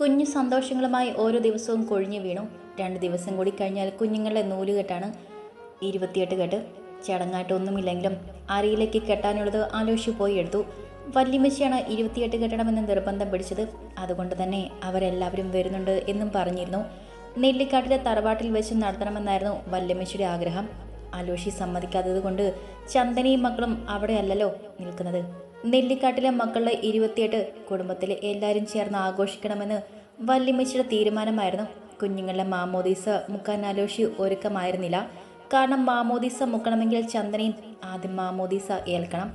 കുഞ്ഞു സന്തോഷങ്ങളുമായി ഓരോ ദിവസവും കൊഴിഞ്ഞു വീണു. രണ്ട് ദിവസം കൂടി കഴിഞ്ഞാൽ കുഞ്ഞുങ്ങളുടെ നൂലുകെട്ടാണ് ഇരുപത്തിയെട്ട് കെട്ട്. ചടങ്ങായിട്ടൊന്നുമില്ലെങ്കിലും അരിയിലേക്ക് കെട്ടാനുള്ളത് ആലോചിച്ച് പോയി എടുത്തു. വല്യമ്മച്ചിയാണ് ഇരുപത്തിയെട്ട് കെട്ടണമെന്ന് നിർബന്ധം പിടിച്ചത്. അതുകൊണ്ട് തന്നെ അവരെല്ലാവരും വരുന്നുണ്ട് എന്നും പറഞ്ഞിരുന്നു. നെല്ലിക്കാട്ടിലെ തറവാട്ടിൽ വെച്ച് നടത്തണമെന്നായിരുന്നു വല്യമ്മച്ചിയുടെ ആഗ്രഹം. അലോഷി സമ്മതിക്കാത്തത് കൊണ്ട് ചന്ദനയും മക്കളും അവിടെയല്ലല്ലോ നിൽക്കുന്നത്. നെല്ലിക്കാട്ടിലെ മക്കളുടെ ഇരുപത്തിയെട്ട് കുടുംബത്തിലെ എല്ലാവരും ചേർന്ന് ആഘോഷിക്കണമെന്ന് വല്യമ്മച്ചിയുടെ തീരുമാനമായിരുന്നു. കുഞ്ഞുങ്ങളുടെ മാമോദീസ മുക്കാൻ അലോഷി ഒരുക്കമായിരുന്നില്ല. കാരണം മാമോദീസ മുക്കണമെങ്കിൽ ചന്ദനയും ആദ്യം മാമോദീസ ഏൽക്കണം.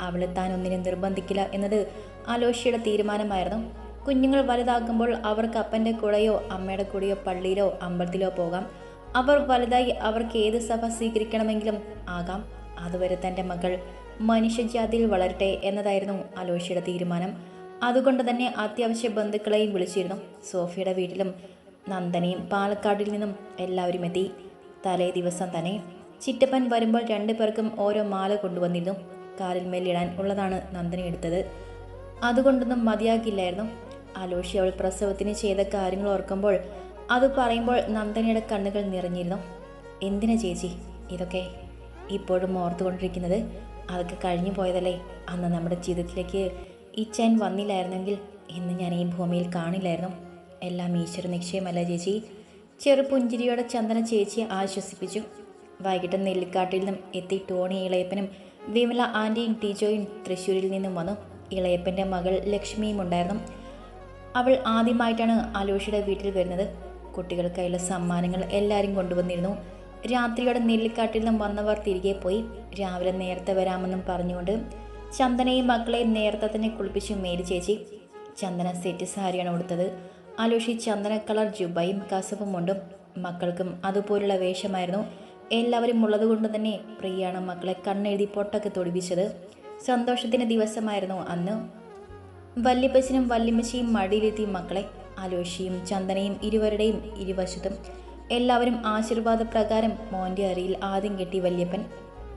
അവളെ താൻ ഒന്നിനും നിർബന്ധിക്കില്ല എന്നത് അലോഷിയുടെ തീരുമാനമായിരുന്നു. കുഞ്ഞുങ്ങൾ വലുതാകുമ്പോൾ അവർക്ക് അപ്പന്റെ കൂടെയോ അമ്മയുടെ കൂടെയോ പള്ളിയിലോ അമ്പലത്തിലോ പോകാം. അവർ വലുതായി അവർക്ക് ഏത് സഭ സ്വീകരിക്കണമെങ്കിലും ആകാം. അതുവരെ തന്റെ മകൾ മനുഷ്യജാതിയിൽ വളരട്ടെ എന്നതായിരുന്നു അലോഷിയുടെ തീരുമാനം. അതുകൊണ്ട് തന്നെ അത്യാവശ്യ ബന്ധുക്കളെയും വിളിച്ചിരുന്നു. സോഫിയുടെ വീട്ടിലും നന്ദനയും പാലക്കാടിൽ നിന്നും എല്ലാവരും എത്തി. തലേ ദിവസം തന്നെ ചിറ്റപ്പൻ വരുമ്പോൾ രണ്ടു പേർക്കും ഓരോ മാല കൊണ്ടുവന്നിരുന്നു. കാലിൽ മേലിടാൻ ഉള്ളതാണ് നന്ദന എടുത്തത്. അതുകൊണ്ടൊന്നും മതിയാക്കില്ലായിരുന്നു. അലോഷി അവൾ പ്രസവത്തിന് ചെയ്ത കാര്യങ്ങൾ ഓർക്കുമ്പോൾ അത് പറയുമ്പോൾ നന്ദനയുടെ കണ്ണുകൾ നിറഞ്ഞിരുന്നു. എന്തിനാ ചേച്ചി ഇതൊക്കെ ഇപ്പോഴും ഓർത്തുകൊണ്ടിരിക്കുന്നത്? അതൊക്കെ കഴിഞ്ഞു പോയതല്ലേ? അന്ന് നമ്മുടെ ജീവിതത്തിലേക്ക് ഈ ഇച്ചാൻ വന്നില്ലായിരുന്നെങ്കിൽ ഇന്ന് ഞാൻ ഈ ഭൂമിയിൽ കാണില്ലായിരുന്നു. എല്ലാം ഈശ്വര നിശ്ചയമല്ല ചേച്ചി. ചെറുപുഞ്ചിരിയോടെ ചന്ദന ചേച്ചിയെ ആശ്വസിപ്പിച്ചു. വൈകിട്ട് നെല്ലിക്കാട്ടിൽ നിന്നും എത്തി ടോണി ഇളയപ്പനും വിമല ആന്റിയും ടീച്ചോയും തൃശ്ശൂരിൽ നിന്നും വന്നു. ഇളയപ്പന്റെ മകൾ ലക്ഷ്മിയും ഉണ്ടായിരുന്നു. അവൾ ആദ്യമായിട്ടാണ് അലോഷിയുടെ വീട്ടിൽ വരുന്നത്. കുട്ടികൾക്കായുള്ള സമ്മാനങ്ങൾ എല്ലാവരും കൊണ്ടുവന്നിരുന്നു. രാത്രിയോടെ നെല്ലിക്കാട്ടിൽ നിന്നും വന്നവർ തിരികെ പോയി. രാവിലെ നേരത്തെ വരാമെന്നും പറഞ്ഞുകൊണ്ട് ചന്ദനയും മക്കളെയും നേരത്തെ തന്നെ കുളിപ്പിച്ചു മേരി ചേച്ചി. ചന്ദന സെറ്റ് സാരിയാണ് കൊടുത്തത് അലോഷി ചന്ദന കളർ ജുബയും കസവും കൊണ്ടും മക്കൾക്കും അതുപോലുള്ള വേഷമായിരുന്നു. എല്ലാവരും ഉള്ളതുകൊണ്ട് തന്നെ പ്രിയാണ് മക്കളെ കണ്ണെഴുതി പൊട്ടൊക്കെ തൊടിപ്പിച്ചത്. സന്തോഷത്തിന്റെ ദിവസമായിരുന്നു അന്ന്. വല്യപ്പച്ചനും വല്യമ്മച്ചിയും മടിയിലെത്തി മക്കളെ. അലോഷിയും ചന്ദനയും ഇരുവരുടെയും ഇരുവശത്തും എല്ലാവരും ആശീർവാദ പ്രകാരം മോന്റെ അരിയിൽ ആദ്യം കെട്ടി വല്യപ്പൻ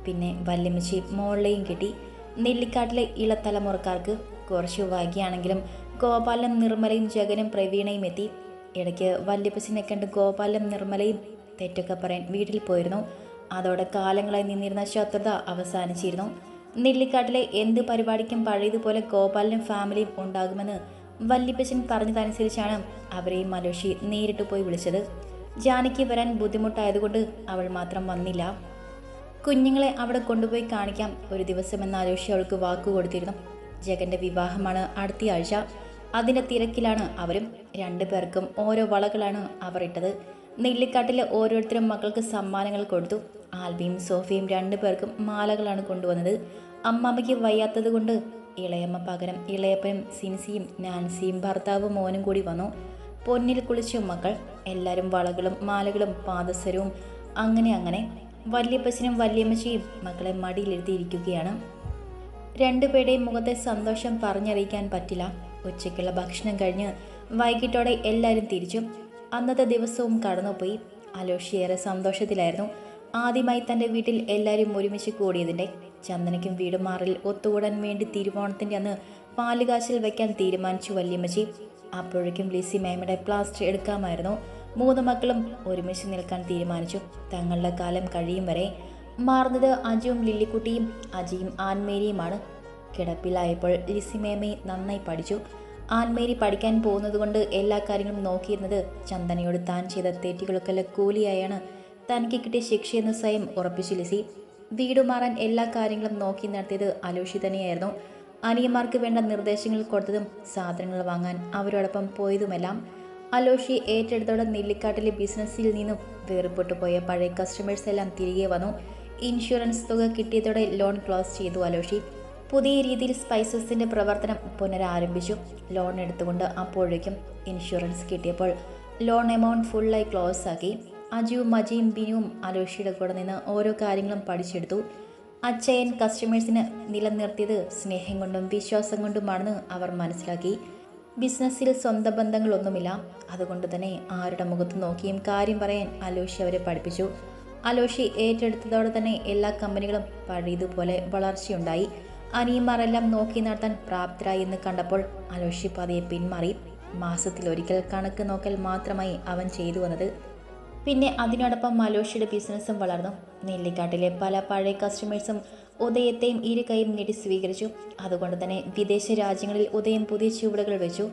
പിന്നെ വല്യമ്മച്ചി മോളിലെയും കെട്ടി. നെല്ലിക്കാട്ടിലെ ഇളത്തലമുറക്കാർക്ക് കുറച്ച് വൈകിയാണെങ്കിലും ഗോപാലൻ നിർമ്മലയും ജഗനും പ്രവീണയും എത്തി. ഇടയ്ക്ക് വല്യപ്പച്ചനെ കണ്ട് ഗോപാലൻ നിർമ്മലയും തെറ്റൊക്കെ പറയാൻ വീട്ടിൽ പോയിരുന്നു. അതോടെ കാലങ്ങളായി നിന്നിരുന്ന ശത്രുത അവസാനിച്ചിരുന്നു. നെല്ലിക്കാട്ടിലെ എന്ത് പരിപാടിക്കും പഴയതുപോലെ ഗോപാലനും ഫാമിലിയും ഉണ്ടാകുമെന്ന് വല്യപ്പച്ചൻ പറഞ്ഞതനുസരിച്ചാണ് അവരെയും മലോഷി നേരിട്ട് പോയി വിളിച്ചത്. ജാനകി വരാൻ ബുദ്ധിമുട്ടായതുകൊണ്ട് അവൾ മാത്രം വന്നില്ല. കുഞ്ഞുങ്ങളെ അവിടെ കൊണ്ടുപോയി കാണിക്കാം. ഒരു ദിവസം എന്ന അലോഷി അവൾക്ക് വാക്കു കൊടുത്തിരുന്നു. ജഗന്റെ വിവാഹമാണ് അടുത്ത ആഴ്ച. അതിന്റെ തിരക്കിലാണ് അവരും രണ്ടു പേർക്കും ഓരോ വളകളാണ് അവർ ഇട്ടത്. നെല്ലിക്കാട്ടിലെ ഓരോരുത്തരും മക്കൾക്ക് സമ്മാനങ്ങൾ കൊടുത്തു. ആൽബിയും സോഫിയും രണ്ടു പേർക്കും മാലകളാണ് കൊണ്ടുവന്നത്. അമ്മാമ്മയ്ക്ക് വയ്യാത്തത് കൊണ്ട് ഇളയമ്മ പകരം ഇളയപ്പനും സിൻസിയും നാൻസിയും ഭർത്താവും മോനും കൂടി വന്നു. പൊന്നിൽ കുളിച്ച മക്കൾ എല്ലാവരും വളകളും മാലകളും പാദസരവും അങ്ങനെ അങ്ങനെ വല്യപ്പച്ചനും വല്യമ്മച്ചിയും മക്കളെ മടിയിലെഴുതിയിരിക്കുകയാണ് രണ്ടുപേരുടെയും മുഖത്തെ സന്തോഷം പറഞ്ഞറിയിക്കാൻ പറ്റില്ല. ഉച്ചയ്ക്കുള്ള ഭക്ഷണം കഴിഞ്ഞ് വൈകിട്ടോടെ എല്ലാവരും തിരിച്ചു. അന്നത്തെ ദിവസവും കടന്നുപോയി. അലോഷി ഏറെ സന്തോഷത്തിലായിരുന്നു. ആദ്യമായി തന്റെ വീട്ടിൽ എല്ലാവരും ഒരുമിച്ച് കൂടിയതിന്റെ ചന്ദനയ്ക്കും വീടുമാറിൽ ഒത്തുകൂടാൻ വേണ്ടി തിരുവോണത്തിന്റെ അന്ന് പാലുകാശിൽ വയ്ക്കാൻ തീരുമാനിച്ചു വല്യമ്മച്ചി. അപ്പോഴേക്കും ലിസി മേമയുടെ പ്ലാസ്റ്റർ എടുക്കാമായിരുന്നു. മൂന്ന് മക്കളും ഒരുമിച്ച് നിൽക്കാൻ തീരുമാനിച്ചു. തങ്ങളുടെ കാലം കഴിയും വരെ മാറുന്നത് അജുവും ലില്ലിക്കുട്ടിയും അജിയും ആൻമേരിയുമാണ്. കിടപ്പിലായപ്പോൾ ലിസി മേമയെ നന്നായി പഠിച്ചു. ആൻമേരി പഠിക്കാൻ പോകുന്നതുകൊണ്ട് എല്ലാ കാര്യങ്ങളും നോക്കിയിരുന്നത് ചന്ദനയോട് താൻ ചെയ്ത തെറ്റുകൾക്കെല്ലാം കൂലിയായാണ്. തനിക്ക് കിട്ടിയ ശിക്ഷയെന്ന് സ്വയം ഉറപ്പിച്ചു ലിസി. വീട് മാറാൻ എല്ലാ കാര്യങ്ങളും നോക്കി നടത്തിയത് അലോഷി തന്നെയായിരുന്നു. അനിയന്മാർക്ക് വേണ്ട നിർദ്ദേശങ്ങൾ കൊടുത്തതും സാധനങ്ങൾ വാങ്ങാൻ അവരോടൊപ്പം പോയതുമെല്ലാം അലോഷി ഏറ്റെടുത്തോടെ നെല്ലിക്കാട്ടിലെ ബിസിനസ്സിൽ നിന്നും വേർപെട്ടു പോയ പഴയ കസ്റ്റമേഴ്സ് എല്ലാം തിരികെ വന്നു. ഇൻഷുറൻസ് തുക കിട്ടിയതോടെ ലോൺ ക്ലോസ് ചെയ്തു അലോഷി. പുതിയ രീതിയിൽ സ്പൈസസിന്റെ പ്രവർത്തനം പുനരാരംഭിച്ചു. ലോൺ എടുത്തുകൊണ്ട് അപ്പോഴേക്കും ഇൻഷുറൻസ് കിട്ടിയപ്പോൾ ലോൺ എമൗണ്ട് ഫുള്ളായി ക്ലോസ് ആക്കി. അജുവും അജയും ബിനുവും അലോഷിയുടെ കൂടെ നിന്ന് ഓരോ കാര്യങ്ങളും പഠിച്ചെടുത്തു. അച്ചയൻ കസ്റ്റമേഴ്സിന് നിലനിർത്തിയത് സ്നേഹം കൊണ്ടും വിശ്വാസം കൊണ്ടുമാണെന്ന് അവർ മനസ്സിലാക്കി. ബിസിനസ്സിൽ സ്വന്തം ബന്ധങ്ങളൊന്നുമില്ല. അതുകൊണ്ട് തന്നെ ആരുടെ മുഖത്ത് നോക്കിയും കാര്യം പറയാൻ അലോഷി അവരെ പഠിപ്പിച്ചു. അലോഷി ഏറ്റെടുത്തതോടെ തന്നെ എല്ലാ കമ്പനികളും പഴയതുപോലെ വളർച്ചയുണ്ടായി. അനിയന്മാരെല്ലാം നോക്കി നടത്താൻ പ്രാപ്തരായി എന്ന് കണ്ടപ്പോൾ അലോഷി പതിയെ പിന്മാറി. മാസത്തിലൊരിക്കൽ കണക്ക് നോക്കൽ മാത്രമായി അവൻ ചെയ്തു വന്നത് പിന്നെ അതിനോടൊപ്പം മലോഷിയുടെ ബിസിനസ്സും വളർന്നു. നെല്ലിക്കാട്ടിലെ പല പഴയ കസ്റ്റമേഴ്സും ഉദയത്തെയും ഇരു കൈയും സ്വീകരിച്ചു. അതുകൊണ്ട് തന്നെ വിദേശ രാജ്യങ്ങളിൽ ഉദയം പുതിയ ചുവടുകൾ വെച്ചു.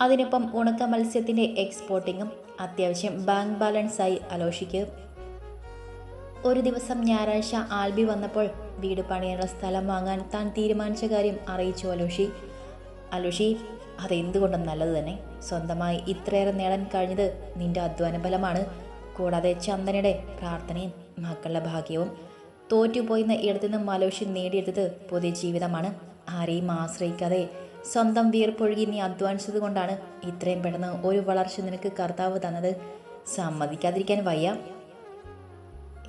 അതിനൊപ്പം ഉണക്ക മത്സ്യത്തിന്റെ എക്സ്പോർട്ടിങ്ങും അത്യാവശ്യം ബാങ്ക് ബാലൻസായി അലോഷിക്ക് ഒരു ദിവസം ഞായറാഴ്ച ആൽബി വന്നപ്പോൾ വീട് പണിയാനുള്ള സ്ഥലം വാങ്ങാൻ താൻ തീരുമാനിച്ച കാര്യം അറിയിച്ചു അലോഷി. അലോഷി അതെന്തുകൊണ്ടും നല്ലത് തന്നെ. സ്വന്തമായി ഇത്രയേറെ നേടാൻ കഴിഞ്ഞത് നിന്റെ അധ്വാന ഫലമാണ് കൂടാതെ ചന്ദനയുടെ പ്രാർത്ഥനയും മക്കളുടെ ഭാഗ്യവും തോറ്റുപോയിന്ന് ഇടത്തുനിന്ന് മലോഷി നേടിയെടുത്തത് പുതിയ ജീവിതമാണ്. ആരെയും ആശ്രയിക്കാതെ സ്വന്തം വീർപ്പൊഴുകി നീ അധ്വാനിച്ചത് കൊണ്ടാണ് ഇത്രയും പെട്ടെന്ന് ഒരു വളർച്ച നിനക്ക് കർത്താവ് തന്നത്. സമ്മതിക്കാതിരിക്കാൻ വയ്യ.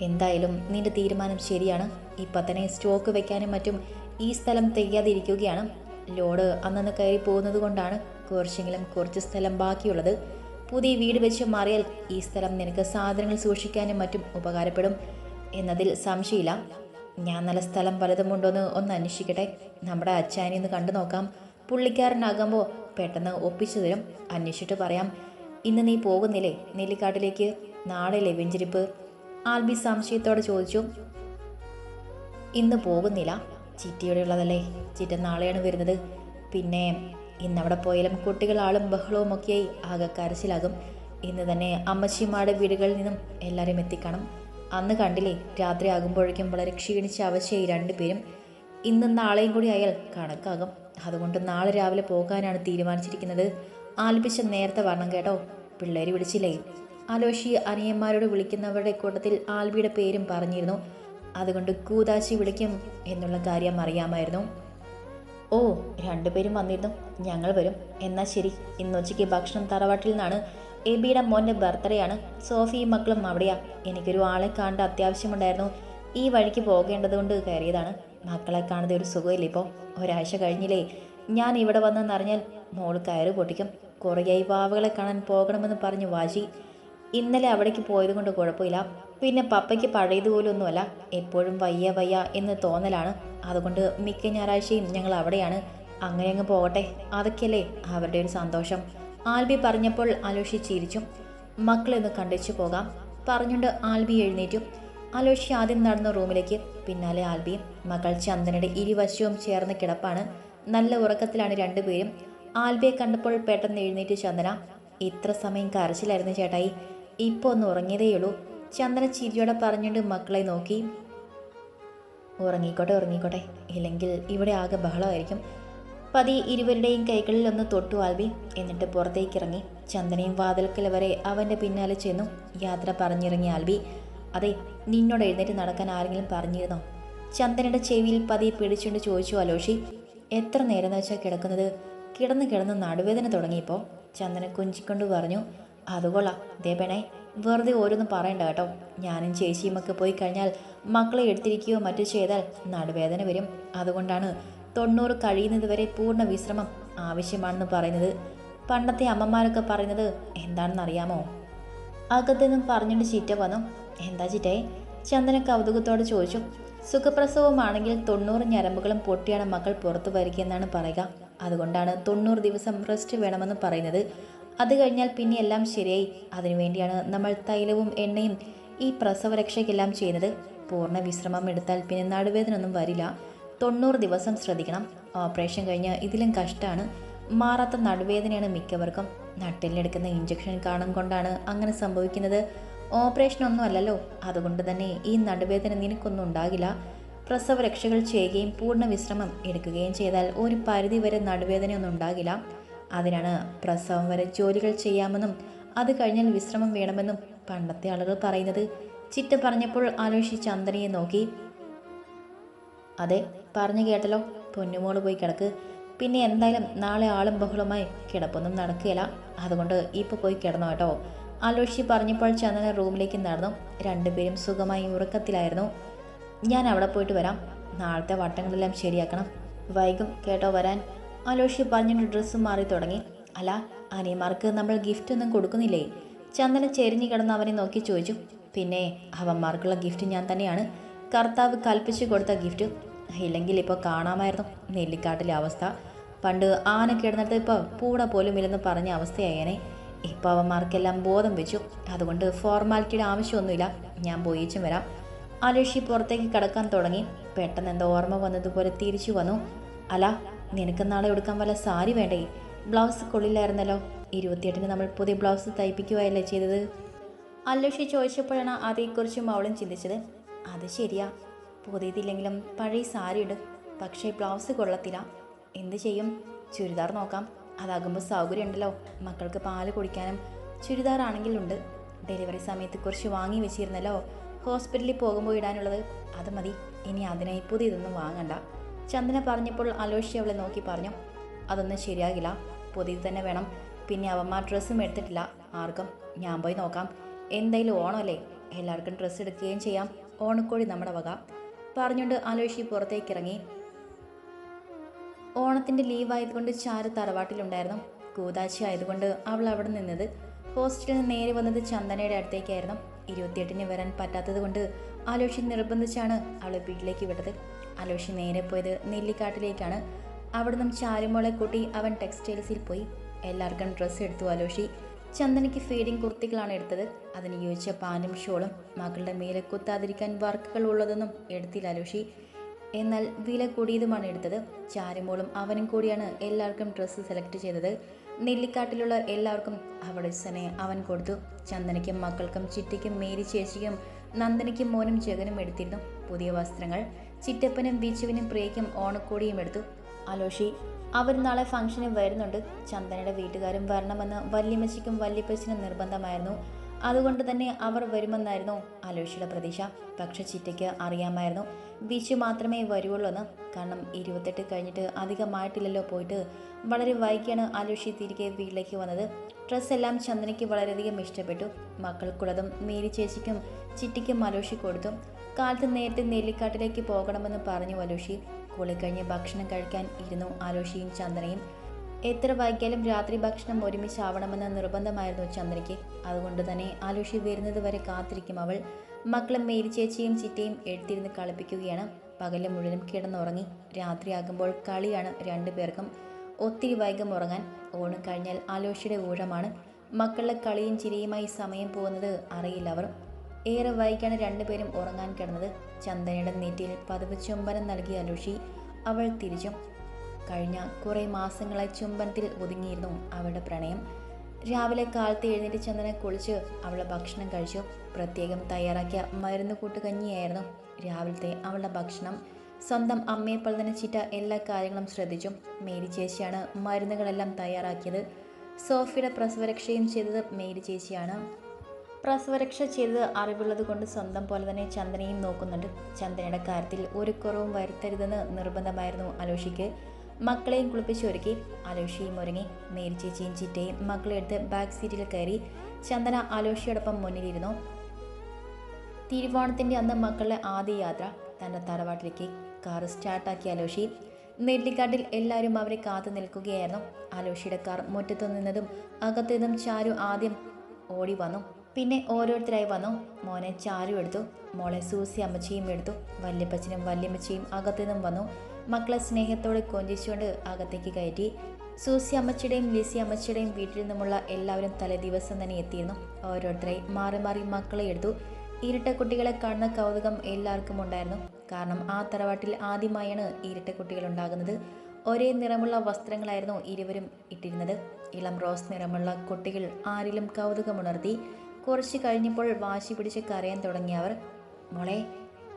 എന്തായാലും നിന്റെ തീരുമാനം ശരിയാണ്. ഇപ്പം തന്നെ സ്റ്റോക്ക് വെക്കാനും മറ്റും ഈ സ്ഥലം തികയാതിരിക്കുകയാണ്. ലോഡ് അന്നന്ന് കയറി പോകുന്നത് കൊണ്ടാണ് കുറച്ചെങ്കിലും കുറച്ച് സ്ഥലം ബാക്കിയുള്ളത്. പുതിയ വീട് വെച്ച് മാറിയാൽ ഈ സ്ഥലം നിനക്ക് സാധനങ്ങൾ സൂക്ഷിക്കാനും മറ്റും ഉപകാരപ്പെടും എന്നതിൽ സംശയമില്ല. ഞാൻ നല്ല സ്ഥലം പലതുമുണ്ടോയെന്ന് ഒന്ന് അന്വേഷിക്കട്ടെ. നമ്മുടെ അച്ചാനി ഒന്ന് കണ്ടു നോക്കാം. പുള്ളിക്കാരനാകുമ്പോൾ പെട്ടെന്ന് ഒപ്പിച്ചു തരും. അന്വേഷിച്ചിട്ട് പറയാം. ഇന്ന് നീ പോകുന്നില്ലേ? നെല്ലിക്കാട്ടിലേക്ക്. നാളെ ലെവിഞ്ചിരിപ്പ് ആൽബി സംശയത്തോടെ ചോദിച്ചു. ഇന്ന് പോകുന്നില്ല. ചിറ്റിയുടെ ഉള്ളതല്ലേ ചിറ്റ നാളെയാണ് വരുന്നത്. പിന്നെ ഇന്നവിടെ പോയാലും കുട്ടികൾ ആളും ബഹളവും ഒക്കെയായി ആകെ കരച്ചിലാകും. ഇന്ന് തന്നെ അമ്മച്ചിമാരുടെ വീടുകളിൽ നിന്നും എല്ലാവരും എത്തിക്കണം. അന്ന് കണ്ടില്ലേ രാത്രി ആകുമ്പോഴേക്കും വളരെ ക്ഷീണിച്ച അവശയായി രണ്ടുപേരും ഇന്നും നാളെയും കൂടി അയാൾ കണക്കാകും. അതുകൊണ്ട് നാളെ രാവിലെ പോകാനാണ് തീരുമാനിച്ചിരിക്കുന്നത്. ആലപിച്ച നേരത്തെ വരണം കേട്ടോ. പിള്ളേർ വിളിച്ചില്ലേ? ആലോഷി അനിയന്മാരോട് വിളിക്കുന്നവരുടെ കൂട്ടത്തിൽ ആൽബിയുടെ പേരും പറഞ്ഞിരുന്നു. അതുകൊണ്ട് കൂതാശി വിളിക്കും എന്നുള്ള കാര്യം അറിയാമായിരുന്നു. ഓ രണ്ടുപേരും വന്നിരുന്നു. ഞങ്ങൾ വരും. എന്നാൽ ശരി. ഇന്ന് ഉച്ചയ്ക്ക് ഭക്ഷണം തറവാട്ടിൽ നിന്നാണ്. എബിയുടെ മോന്റെ ബർത്ത്ഡേ ആണ്. സോഫിയും മക്കളും അവിടെയാ. എനിക്കൊരു ആളെ കാണേണ്ട അത്യാവശ്യമുണ്ടായിരുന്നു. ഈ വഴിക്ക് പോകേണ്ടതുകൊണ്ട് കയറിയതാണ്. മക്കളെ കാണുന്ന ഒരു സുഖമില്ല ഇപ്പോൾ ഒരാഴ്ച കഴിഞ്ഞില്ലേ. ഞാൻ ഇവിടെ വന്നെന്നറിഞ്ഞാൽ മോൾ കയറ് പൊട്ടിക്കും. കുറേയായി വാവകളെ കാണാൻ പോകണമെന്ന് പറഞ്ഞു വാശി. ഇന്നലെ അവിടേക്ക് പോയത് കൊണ്ട് കുഴപ്പമില്ല. പിന്നെ പപ്പയ്ക്ക് പഴയതുപോലൊന്നുമല്ല. എപ്പോഴും വയ്യ വയ്യ എന്ന് തോന്നലാണ്. അതുകൊണ്ട് മിക്ക ഞായറാഴ്ചയും ഞങ്ങൾ അവിടെയാണ്. അങ്ങനെ അങ്ങ് പോകട്ടെ. അതൊക്കെയല്ലേ അവരുടെ ഒരു സന്തോഷം. ആൽബി പറഞ്ഞപ്പോൾ അലോഷി ചിരിച്ചു. മക്കളെന്ന് കണ്ടിച്ചു പോകാം. പറഞ്ഞുകൊണ്ട് ആൽബി എഴുന്നേറ്റു. അലോഷി ആദ്യം നടന്ന റൂമിലേക്ക്. പിന്നാലെ ആൽബിയും മകൾ ചന്ദനയുടെ ഇരുവശവും ചേർന്ന് കിടപ്പാണ്. നല്ല ഉറക്കത്തിലാണ് രണ്ടുപേരും. ആൽബിയെ കണ്ടപ്പോൾ പെട്ടെന്ന് എഴുന്നേറ്റ് ചന്ദന ഇത്ര സമയം കരച്ചിലായിരുന്നു ചേട്ടായി. ഇപ്പോൾ ഒന്ന് ഉറങ്ങിയതേയുള്ളൂ. ചന്ദന ചിരിയോടെ പറഞ്ഞുകൊണ്ട് മക്കളെ നോക്കി. ഉറങ്ങിക്കോട്ടെ ഉറങ്ങിക്കോട്ടെ. ഇല്ലെങ്കിൽ ഇവിടെ ആകെ ബഹളമായിരിക്കും. പതി ഇരുവരുടെയും കൈകളിൽ ഒന്ന് തൊട്ടു ആൽബി. എന്നിട്ട് പുറത്തേക്ക് ഇറങ്ങി ചന്ദനയും വാതിൽക്കൽ വരെ അവന്റെ പിന്നാലെ ചെന്നു. യാത്ര പറഞ്ഞിറങ്ങി ആൽബി. അതെ നിന്നോട് എഴുന്നേറ്റ് നടക്കാൻ ആരെങ്കിലും പറഞ്ഞിരുന്നോ? ചന്ദനയുടെ ചെവിയിൽ പതി പിടിച്ചുകൊണ്ട് ചോദിച്ചു അലോഷി എത്ര നേരം വെച്ചാൽ കിടക്കുന്നത്? കിടന്ന് കിടന്ന് നടുവേദന തുടങ്ങിയപ്പോൾ ചന്ദന കുഞ്ചിക്കൊണ്ട് പറഞ്ഞു അതുകൊള്ളാം ദേ പെണേ വെറുതെ ഓരോന്നും പറയണ്ട കേട്ടോ. ഞാനും ചേച്ചിയുമൊക്കെ പോയി കഴിഞ്ഞാൽ മക്കളെ എടുത്തിരിക്കുകയോ മറ്റോ ചെയ്താൽ നടുവേദന വരും. അതുകൊണ്ടാണ് തൊണ്ണൂറ് കഴിയുന്നത് വരെ പൂർണ വിശ്രമം ആവശ്യമാണെന്ന് പറയുന്നത്. പണ്ടത്തെ അമ്മമാരൊക്കെ പറയുന്നത് എന്താണെന്നറിയാമോ? അകത്തുനിന്നും പറഞ്ഞിട്ട് ചിറ്റ വന്നു. എന്താ ചിറ്റേ? ചന്ദന കൗതുകത്തോടെ ചോദിച്ചു. സുഖപ്രസവമാണെങ്കിൽ തൊണ്ണൂറ് ഞരമ്പുകളും പൊട്ടിയാണ് മക്കൾ പുറത്തു വരികയെന്നാണ് പറയുക. അതുകൊണ്ടാണ് തൊണ്ണൂറ് ദിവസം റെസ്റ്റ് വേണമെന്ന് പറയുന്നത്. അത് കഴിഞ്ഞാൽ പിന്നെ എല്ലാം ശരിയായി. അതിനുവേണ്ടിയാണ് നമ്മൾ തൈലവും എണ്ണയും ഈ പ്രസവരക്ഷയ്ക്കെല്ലാം ചെയ്യുന്നത്. പൂർണ വിശ്രമം എടുത്താൽ പിന്നെ നടുവേദന ഒന്നും വരില്ല. തൊണ്ണൂറ് ദിവസം ശ്രദ്ധിക്കണം. ഓപ്പറേഷൻ കഴിഞ്ഞാൽ ഇതിലും കഷ്ടമാണ്. മാറാത്ത നടുവേദനയാണ് മിക്കവർക്കും. നട്ടിലെടുക്കുന്ന ഇഞ്ചക്ഷൻ കാണും കൊണ്ടാണ് അങ്ങനെ സംഭവിക്കുന്നത്. ഓപ്പറേഷൻ ഒന്നും അല്ലല്ലോ അതുകൊണ്ട് തന്നെ ഈ നടുവേദന നിനക്കൊന്നും ഉണ്ടാകില്ല. പ്രസവരക്ഷകൾ ചെയ്യുകയും പൂർണ വിശ്രമം എടുക്കുകയും ചെയ്താൽ ഒരു പരിധി വരെ നടുവേദനയൊന്നും ഉണ്ടാകില്ല. അതിനാണ് പ്രസവം വരെ ജോലികൾ ചെയ്യാമെന്നും അത് കഴിഞ്ഞാൽ വിശ്രമം വേണമെന്നും പണ്ടത്തെ ആളുകൾ പറയുന്നത്. ചിറ്റ പറഞ്ഞപ്പോൾ ആലോചിച്ച് ചന്ദനയെ നോക്കി. അതെ പറഞ്ഞു കേട്ടല്ലോ. പൊന്നുമോൾ പോയി കിടക്ക്. പിന്നെ എന്തായാലും നാളെ ആളും ബഹളമായി കിടപ്പൊന്നും നടക്കുകയില്ല. അതുകൊണ്ട് ഇപ്പൊ പോയി കിടന്നു കേട്ടോ. ആലോചിച്ച് പറഞ്ഞപ്പോൾ ചന്ദന റൂമിലേക്ക് നടന്നു. രണ്ടുപേരും സുഖമായി ഉറക്കത്തിലായിരുന്നു. ഞാൻ അവിടെ പോയിട്ട് വരാം. നാളത്തെ വട്ടങ്ങളെല്ലാം ശരിയാക്കണം. വൈകും കേട്ടോ വരാൻ. ആലോഷി പറഞ്ഞിട്ട് ഡ്രസ്സ് മാറി തുടങ്ങി. അല്ല അനിയന്മാർക്ക് നമ്മൾ ഗിഫ്റ്റ് ഒന്നും കൊടുക്കുന്നില്ലേ? ചന്ദന ചെരിഞ്ഞു കിടന്ന് അവനെ നോക്കി ചോദിച്ചു. പിന്നെ അവന്മാർക്കുള്ള ഗിഫ്റ്റ് ഞാൻ തന്നെയാണ്. കർത്താവ് കൽപ്പിച്ചു കൊടുത്ത ഗിഫ്റ്റ്. ഇല്ലെങ്കിൽ ഇപ്പോൾ കാണാമായിരുന്നു. നെല്ലിക്കാട്ടിലെ അവസ്ഥ. പണ്ട് ആന കിടന്നിട്ട് ഇപ്പോൾ പൂട പോലും ഇല്ലെന്ന് പറഞ്ഞ അവസ്ഥയായേനെ. ഇപ്പോൾ അവന്മാർക്കെല്ലാം ബോധം വെച്ചു. അതുകൊണ്ട് ഫോർമാലിറ്റിയുടെ ആവശ്യമൊന്നുമില്ല. ഞാൻ പോയിച്ചും വരാം. അലക്ഷി പുറത്തേക്ക് കിടക്കാൻ തുടങ്ങി. പെട്ടെന്ന് എന്തോ ഓർമ്മ വന്നതുപോലെ തിരിച്ചു വന്നു. അല്ല നിനക്ക് നാളെ എടുക്കാൻ വല്ല സാരി വേണ്ടേ? ബ്ലൗസ് കൊള്ളില്ലായിരുന്നല്ലോ. ഇരുപത്തിയെട്ടിന് നമ്മൾ പുതിയ ബ്ലൗസ് തയ്പ്പിക്കുകയല്ലേ ചെയ്തത്? അല്ലുഷി ചോദിച്ചപ്പോഴാണ് അതേക്കുറിച്ചും അവളും ചിന്തിച്ചത്. അത് ശരിയാ. പുതിയതില്ലെങ്കിലും പഴയ സാരി ഇട്. പക്ഷേ ബ്ലൗസ് കൊള്ളത്തില്ല. എന്ത് ചെയ്യും? ചുരിദാർ നോക്കാം. അതാകുമ്പോൾ സൗകര്യം ഉണ്ടല്ലോ. മക്കൾക്ക് പാൽ കുടിക്കാനും ചുരിദാർ ആണെങ്കിലുണ്ട് ഡെലിവറി സമയത്ത് കുറച്ച് വാങ്ങി വെച്ചിരുന്നല്ലോ. ഹോസ്പിറ്റലിൽ പോകുമ്പോൾ ഇടാനുള്ളത്. അത് മതി. ഇനി അതിനായി പുതിയതൊന്നും വാങ്ങണ്ട. ചന്ദന പറഞ്ഞപ്പോൾ അലോഷി അവളെ നോക്കി പറഞ്ഞു അതൊന്നും ശരിയാകില്ല. പുതിയത് തന്നെ വേണം. പിന്നെ അവന്മാർ ഡ്രസ്സും എടുത്തിട്ടില്ല. ആർക്കും? ഞാൻ പോയി നോക്കാം. എന്തായാലും ഓണമല്ലേ? എല്ലാവർക്കും ഡ്രസ്സ് എടുക്കുകയും ചെയ്യാം. ഓണക്കോഴി നമ്മുടെ വക. പറഞ്ഞുകൊണ്ട് അലോഷി പുറത്തേക്ക് ഇറങ്ങി ഓണത്തിന്റെ ലീവായതുകൊണ്ട് ചാരു തറവാട്ടിലുണ്ടായിരുന്നു. കൂതാശി ആയതുകൊണ്ട് അവൾ അവിടെ നിന്നത്. ഹോസ്റ്റലിൽ നിന്ന് നേരെ വന്നത് ചന്ദനയുടെ അടുത്തേക്കായിരുന്നു. ഇരുപത്തിയെട്ടിന് വരാൻ പറ്റാത്തത് കൊണ്ട് ആലോഷി നിർബന്ധിച്ചാണ് അവളെ വീട്ടിലേക്ക് വിട്ടത്. അലോഷി നേരെ പോയത് നെല്ലിക്കാട്ടിലേക്കാണ്. അവിടെ നിന്നും ചാരുമോളെ കൂട്ടി അവൻ ടെക്സ്റ്റൈൽസിൽ പോയി. എല്ലാവർക്കും ഡ്രസ്സ് എടുത്തു അലോഷി. ചന്ദനയ്ക്ക് ഫീഡിങ് കുർത്തികളാണ് എടുത്തത്. അതിന് യോജിച്ച പാനും ഷോളും മകളുടെ മേലെ കുത്താതിരിക്കാൻ വർക്കുകൾ ഉള്ളതൊന്നും എടുത്തില്ല അലോഷി. എന്നാൽ വില കൂടിയതുമാണ് എടുത്തത്. ചാരുമോളും അവനും കൂടിയാണ് എല്ലാവർക്കും ഡ്രസ്സ് സെലക്ട് ചെയ്തത്. നെല്ലിക്കാട്ടിലുള്ള എല്ലാവർക്കും അവിടെ തന്നെ അവൻ കൊടുത്തു. ചന്ദനയ്ക്കും മക്കൾക്കും ചിറ്റിക്കും മേരി ചേച്ചിക്കും നന്ദനയ്ക്കും മോനും ജഗനും എടുത്തിരുന്നു. പുതിയ വസ്ത്രങ്ങൾ. ചിറ്റപ്പനും ബിച്ചുവിനും പ്രിയയ്ക്കും ഓണക്കോടിയും എടുത്തു. അലോഷി അവർ നാളെ ഫംഗ്ഷന് വരുന്നുണ്ട്. ചന്ദനയുടെ വീട്ടുകാരും വരണമെന്ന് വല്യമ്മച്ചിക്കും വല്യപ്പച്ചനും നിർബന്ധമായിരുന്നു. അതുകൊണ്ട് തന്നെ അവർ വരുമെന്നായിരുന്നു അലോഷിയുടെ പ്രതീക്ഷ. പക്ഷെ ചിറ്റയ്ക്ക് അറിയാമായിരുന്നു. ബീച്ച് മാത്രമേ വരുവുള്ളൂ എന്ന് കാരണം ഇരുപത്തെട്ട് കഴിഞ്ഞിട്ട് അധികമായിട്ടില്ലല്ലോ പോയിട്ട്. വളരെ വൈകിയാണ് അലോഷി തിരികെ വീട്ടിലേക്ക് വന്നത്. ഡ്രസ്സ് എല്ലാം ചന്ദനയ്ക്ക് വളരെയധികം ഇഷ്ടപ്പെട്ടു. മക്കൾക്കുള്ളതും മേരി ചേച്ചിക്കും ചിറ്റിക്കും അലോഷി കൊടുത്തു. കാലത്ത് നേരത്തെ നെല്ലിക്കാട്ടിലേക്ക് പോകണമെന്ന് പറഞ്ഞു അലോഷി. കുളി കഴിഞ്ഞ് ഭക്ഷണം കഴിക്കാൻ ഇരുന്നു അലോഷിയും ചന്ദ്രയും എത്ര വൈകിയാലും രാത്രി ഭക്ഷണം ഒരുമിച്ചാവണമെന്ന് നിർബന്ധമായിരുന്നു ചന്ദ്രയ്ക്ക് അതുകൊണ്ട് തന്നെ ആലുഷി വരുന്നത് വരെ കാത്തിരിക്കും അവൾ. മക്കളും മേരി ചേച്ചിയും ചിറ്റയും എടുത്തിരുന്ന് കളിപ്പിക്കുകയാണ്. പകൽ മുഴുവനും കിടന്നുറങ്ങി. രാത്രിയാകുമ്പോൾ കളിയാണ് രണ്ടുപേർക്കും ഒത്തിരി വൈകം ഉറങ്ങാൻ. ഓണം കഴിഞ്ഞാൽ ആലോഷിയുടെ ഊഴമാണ്. മക്കളുടെ കളിയും ചിരിയുമായി സമയം പോകുന്നത് അറിയില്ല അവർ. ഏറെ വൈകിയാണ് രണ്ടുപേരും ഉറങ്ങാൻ കിടന്നത്. ചന്ദനയുടെ നെറ്റിയിൽ പതിവ് ചുംബനം നൽകിയ അലുഷി അവൾ തിരിച്ചും കഴിഞ്ഞ കുറേ മാസങ്ങളായി ചുംബനത്തിൽ ഒതുങ്ങിയിരുന്നു അവളുടെ പ്രണയം. രാവിലെ കാലത്ത് എഴുന്നേറ്റ് ചന്ദനെ കുളിച്ച് അവളെ ഭക്ഷണം കഴിച്ചു. പ്രത്യേകം തയ്യാറാക്കിയ മരുന്ന് കൂട്ടുകഞ്ഞിയായിരുന്നു രാവിലത്തെ അവളുടെ ഭക്ഷണം. സ്വന്തം അമ്മയെപ്പോൾ തന്നെ ചിറ്റ എല്ലാ കാര്യങ്ങളും ശ്രദ്ധിച്ചു. മേരി ചേച്ചിയാണ് മരുന്നുകളെല്ലാം തയ്യാറാക്കിയത്. സോഫിയുടെ പ്രസവരക്ഷയും ചെയ്തത് മേരി ചേച്ചിയാണ്. പ്രസവരക്ഷ ചെയ്ത് അറിവുള്ളത് കൊണ്ട് സ്വന്തം പോലെ തന്നെ ചന്ദനയും നോക്കുന്നുണ്ട്. ചന്ദനയുടെ കാര്യത്തിൽ ഒരു കുറവും വരുത്തരുതെന്ന് നിർബന്ധമായിരുന്നു അലോഷിക്ക്. മക്കളെയും കുളിപ്പിച്ചൊരുക്കി അലോഷിയും ഒരുങ്ങി. മേരി ചേച്ചിയും ചിറ്റയും മക്കളെ എടുത്ത് ബാക്ക് സീറ്റിൽ കയറി. ചന്ദന അലോഷിയോടൊപ്പം മുന്നിലിരുന്നു. തിരുവോണത്തിന്റെ അന്ന് മക്കളുടെ ആദ്യ യാത്ര തന്റെ തറവാട്ടിലേക്ക്. കാർ സ്റ്റാർട്ടാക്കി അലോഷി. നെല്ലിക്കാട്ടിൽ എല്ലാവരും അവരെ കാത്തു നിൽക്കുകയായിരുന്നു. അലോഷിയുടെ കാർ മുറ്റത്തു നിന്നതും അകത്തു നിന്നും ചാരു ആദ്യം ഓടി വന്നു. പിന്നെ ഓരോരുത്തരായി വന്നു. മോനെ ചാരു എടുത്തു. മോളെ സൂസി അമ്മച്ചിയും എടുത്തു. വല്യപ്പച്ചനും വല്യമ്മച്ചിയും അകത്തു നിന്നും വന്നു. മക്കളെ സ്നേഹത്തോടെ കൊഞ്ചിച്ചുകൊണ്ട് അകത്തേക്ക് കയറ്റി. സൂസി അമ്മച്ചിയുടെയും ലിസി അമ്മച്ചിയുടെയും വീട്ടിൽ നിന്നുമുള്ള എല്ലാവരും തലേ ദിവസം തന്നെ എത്തിയിരുന്നു. ഓരോരുത്തരായി മാറി മാറി മക്കളെ എടുത്തു. ഇരട്ട കുട്ടികളെ കാണുന്ന കൗതുകം എല്ലാവർക്കും ഉണ്ടായിരുന്നു. കാരണം ആ തറവാട്ടിൽ ആദ്യമായാണ് ഇരട്ട കുട്ടികൾ ഉണ്ടാകുന്നത്. ഒരേ നിറമുള്ള വസ്ത്രങ്ങളായിരുന്നു ഇരുവരും ഇട്ടിരുന്നത്. ഇളം റോസ് നിറമുള്ള കുട്ടികൾ ആരിലും കൗതുകമുണർത്തി. കുറച്ച് കഴിഞ്ഞപ്പോൾ വാശി പിടിച്ച് കരയാൻ തുടങ്ങിയവർ മോളെ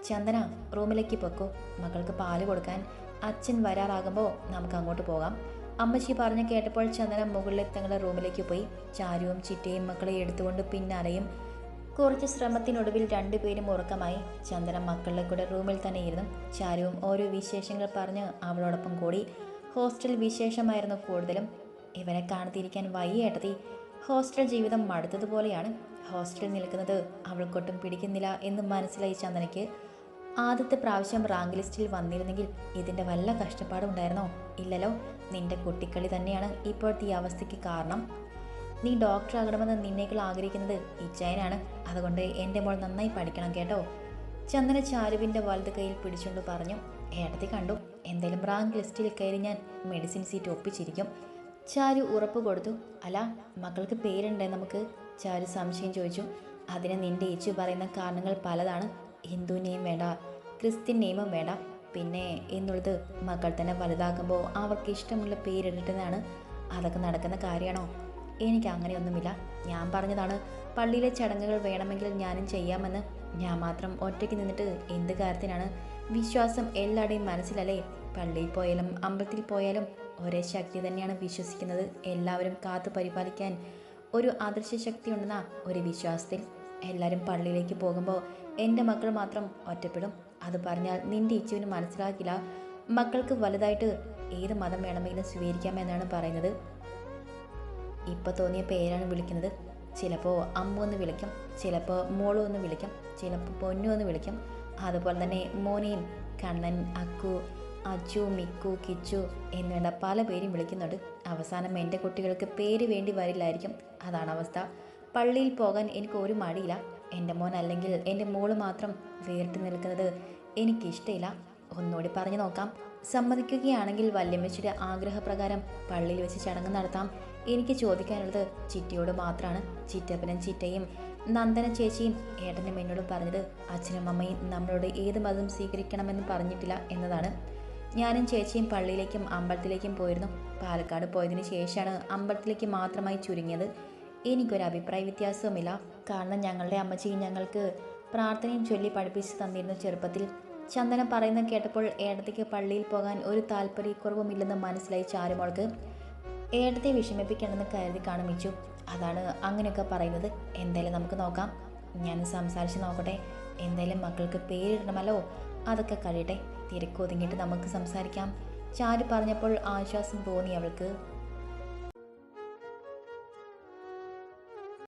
ചന്ദന റൂമിലേക്ക് പൊക്കോ. മകൾക്ക് പാൽ കൊടുക്കാൻ അച്ഛൻ വരാറാകുമ്പോൾ നമുക്ക് അങ്ങോട്ട് പോകാം. അമ്മച്ചി പറഞ്ഞു കേട്ടപ്പോൾ ചന്ദന മുകളിലെ തങ്ങളുടെ റൂമിലേക്ക് പോയി. ചാരുവും ചിറ്റയും മക്കളെ എടുത്തുകൊണ്ട് പിന്നാലെയും കുറച്ച് ശ്രമത്തിനൊടുവിൽ രണ്ടുപേരും ഉറക്കമായി. ചന്ദന മക്കളുടെ കൂടെ റൂമിൽ തന്നെ ഇരുന്നു ചാരുവും ഓരോ വിശേഷങ്ങൾ പറഞ്ഞ് അവളോടൊപ്പം കൂടി. ഹോസ്റ്റൽ വിശേഷമായിരുന്നു കൂടുതലും. ഇവരെ കാണത്തിരിക്കാൻ വയ്യേട്ടതി ഹോസ്റ്റൽ ജീവിതം മടുത്തതുപോലെയാണ്. ഹോസ്റ്റലിൽ നിൽക്കുന്നത് അവൾക്കൊട്ടും പിടിക്കുന്നില്ല എന്ന് മനസ്സിലായി ചന്ദനയ്ക്ക്. ആദ്യത്തെ പ്രാവശ്യം റാങ്ക് ലിസ്റ്റിൽ വന്നിരുന്നെങ്കിൽ ഇതിന്റെ വല്ല കഷ്ടപ്പാടും ഉണ്ടായിരുന്നോ? ഇല്ലല്ലോ. നിന്റെ കുട്ടിക്കളി തന്നെയാണ് ഇപ്പോഴത്തെ ഈ അവസ്ഥയ്ക്ക് കാരണം. നീ ഡോക്ടർ ആകണമെന്ന് നിന്നേക്കാൾ ആഗ്രഹിക്കുന്നത് ഇച്ചായനാണ്. അതുകൊണ്ട് എന്റെ മോൾ നന്നായി പഠിക്കണം കേട്ടോ. ചന്ദന ചാരുവിന്റെ വലത് കയ്യിൽ പിടിച്ചുകൊണ്ട് പറഞ്ഞു ഏട്ടത്തി കണ്ടു. എന്തെങ്കിലും റാങ്ക് ലിസ്റ്റിൽ കയറി ഞാൻ മെഡിസിൻ സീറ്റ് ഒപ്പിച്ചിരിക്കും. ചാരു ഉറപ്പ് കൊടുത്തു അല്ല മക്കൾക്ക് പേരുണ്ടേ നമുക്ക്. ചാരു സംശയം ചോദിച്ചു. അതിന് നിന്റെ ഏച്ചു പറയുന്ന കാരണങ്ങൾ പലതാണ്. ഹിന്ദു നെയിം വേണ്ട ക്രിസ്ത്യൻ നിയമം വേണ്ട. പിന്നെ എന്നുള്ളത് മക്കൾ തന്നെ വലുതാക്കുമ്പോൾ അവർക്ക് ഇഷ്ടമുള്ള പേരിടുന്നതാണ് അതൊക്കെ നടക്കുന്ന കാര്യമാണോ? എനിക്ക് അങ്ങനെയൊന്നുമില്ല. ഞാൻ പറഞ്ഞതാണ് പള്ളിയിലെ ചടങ്ങുകൾ വേണമെങ്കിൽ ഞാനും ചെയ്യാമെന്ന്. ഞാൻ മാത്രം ഒറ്റയ്ക്ക് നിന്നിട്ട് എന്ത് കാര്യത്തിനാണ്? വിശ്വാസം എല്ലാവരുടെയും മനസ്സിലല്ലേ? പള്ളിയിൽ പോയാലും അമ്പലത്തിൽ പോയാലും ഒരേ ശക്തി തന്നെയാണ് വിശ്വസിക്കുന്നത്. എല്ലാവരും കാത്തു പരിപാലിക്കാൻ ഒരു ആദർശ ശക്തി ഉണ്ടെന്ന ഒരു വിശ്വാസത്തിൽ എല്ലാവരും പള്ളിയിലേക്ക് പോകുമ്പോൾ എന്റെ മക്കൾ മാത്രം ഒറ്റപ്പെടും. അത് പറഞ്ഞാൽ നിന്റെ ഇച്ചുവിന് മനസ്സിലാക്കില്ല. മക്കൾക്ക് വലുതായിട്ട് ഏത് മതം വേണമെങ്കിലും സ്വീകരിക്കാമെന്നാണ് പറയുന്നത്. ഇപ്പോൾ തോന്നിയ പേരാണ് വിളിക്കുന്നത്. ചിലപ്പോൾ അമ്മു എന്ന് വിളിക്കും ചിലപ്പോൾ മോളു എന്ന് വിളിക്കും ചിലപ്പോൾ പൊന്നു എന്ന് വിളിക്കും. അതുപോലെ തന്നെ മോനെയും കണ്ണൻ അക്കു അച്ചു മിക്കു കിച്ചു എന്നുവേണ്ട പല പേരും വിളിക്കുന്നുണ്ട്. അവസാനം എന്റെ കുട്ടികൾക്ക് പേര് വേണ്ടി വരില്ലായിരിക്കും. അതാണ് അവസ്ഥ. പള്ളിയിൽ പോകാൻ എനിക്ക് ഒരു മടിയില്ല. എന്റെ മോൻ അല്ലെങ്കിൽ എന്റെ മോൾ മാത്രം വേറിട്ട് നിൽക്കുന്നത് എനിക്കിഷ്ടമില്ല ഒന്നുകൂടി പറഞ്ഞു നോക്കാം. സമ്മതിക്കുകയാണെങ്കിൽ വല്യമ്മച്ചിയുടെ ആഗ്രഹപ്രകാരം പള്ളിയിൽ വെച്ച് ചടങ്ങ് നടത്താം. എനിക്ക് ചോദിക്കാനുള്ളത് ചിറ്റിയോട് മാത്രമാണ്. ചിറ്റപ്പനും ചിറ്റയും നന്ദന ചേച്ചിയും ഏട്ടനും എന്നോട് പറഞ്ഞത് അച്ഛനും അമ്മയും നമ്മളോട് ഏത് മതം സ്വീകരിക്കണമെന്ന് പറഞ്ഞിട്ടില്ല എന്നതാണ്. ഞാനും ചേച്ചിയും പള്ളിയിലേക്കും അമ്പലത്തിലേക്കും പോയിരുന്നു. പാലക്കാട് പോയതിന് ശേഷമാണ് അമ്പലത്തിലേക്ക് മാത്രമായി ചുരുങ്ങിയത്. എനിക്കൊരു അഭിപ്രായ വ്യത്യാസവുമില്ല. കാരണം ഞങ്ങളുടെ അമ്മച്ചിയും ഞങ്ങൾക്ക് പ്രാർത്ഥനയും ചൊല്ലി പഠിപ്പിച്ച് തന്നിരുന്നു ചെറുപ്പത്തിൽ ചന്ദനം പറയുന്നത് കേട്ടപ്പോൾ ഏടത്തേക്ക് പള്ളിയിൽ പോകാൻ ഒരു താല്പര്യക്കുറവുമില്ലെന്ന് മനസ്സിലായി ചാരുമോൾക്ക്. ഏടത്തെ വിഷമിപ്പിക്കണമെന്ന് കരുതി കാണിച്ചു. അതാണ് അങ്ങനെയൊക്കെ പറയുന്നത്. എന്തായാലും നമുക്ക് നോക്കാം. ഞാൻ സംസാരിച്ച് നോക്കട്ടെ. എന്തായാലും മക്കൾക്ക് പേരിടണമല്ലോ. അതൊക്കെ കഴിയട്ടെ. തിരക്കൊതുങ്ങിയിട്ട് നമുക്ക് സംസാരിക്കാം. ചാരു പറഞ്ഞപ്പോൾ ആശ്വാസം തോന്നി അവൾക്ക്.